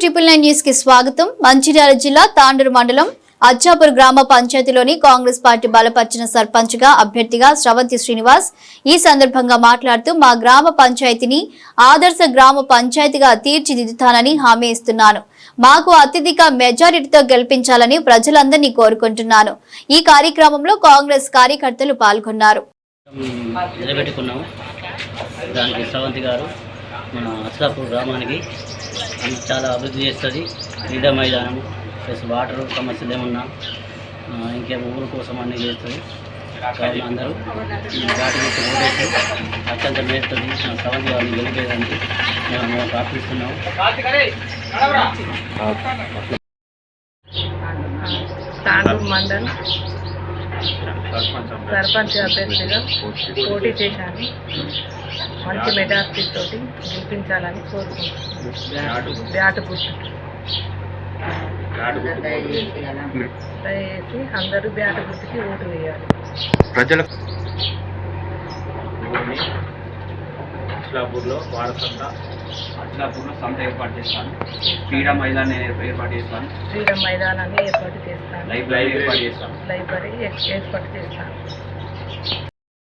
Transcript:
Triple nine న్యూస్కి స్వాగతం. మంచిర్యాల జిల్లా తాండూరు మండలం అచ్చాపూర్ గ్రామ పంచాయతీలోని కాంగ్రెస్ పార్టీ బలపరిచిన సర్పంచ్గా అభ్యర్థిగా స్రవంతి శ్రీనివాస్ ఈ సందర్భంగా మాట్లాడుతూ మా గ్రామ పంచాయతీని ఆదర్శ గ్రామ పంచాయతీగా తీర్చిదిద్దుతానని హామీ ఇస్తున్నాను. మాకు అత్యధిక మెజారిటీతో గెలిపించాలని ప్రజలందరినీ కోరుకుంటున్నాను. ఈ కార్యక్రమంలో కాంగ్రెస్ కార్యకర్తలు పాల్గొన్నారు. నిలబెట్టుకున్నాము. దానికి గారు మన అస్లాపూర్ గ్రామానికి చాలా అభివృద్ధి చేస్తుంది. క్రీడా మైదానం ప్లస్ వాటర్ సమస్యలు ఏమన్నా ఆ, ఇంకేమో ఊరు కోసం అన్నీ చేస్తుంది. అందరూ వాటి గురించి ఓటేసి అత్యంత మేస్తుంది మన శ్రవంతి గారిని గెలిపేదానికి మేము మేము మండల్ సర్పంచ్ అభ్యర్థిగా పోటీ చేశాను. మంచి మెజార్టీ తోటి గెలిపించాలని కోరుకుంటున్నాను. బ్యాట్ గుర్తు దయచేసి అందరూ బ్యాట్ గుర్తుకి ఓటు వేయాలి. ప్రజలకు ఊరిని అచ్లాపూర్లో వారసంత అచ్లాపూర్లో సంత ఏర్పాటు చేస్తాను. క్రీడా మైదాన్ని ఏర్పాటు చేస్తాను. క్రీడా మైదానాన్ని ఏర్పాటు చేస్తాను. లైబ్రరీ ఏర్పాటు చేస్తాను. లైబ్రరీ ఏర్పాటు చేస్తాను.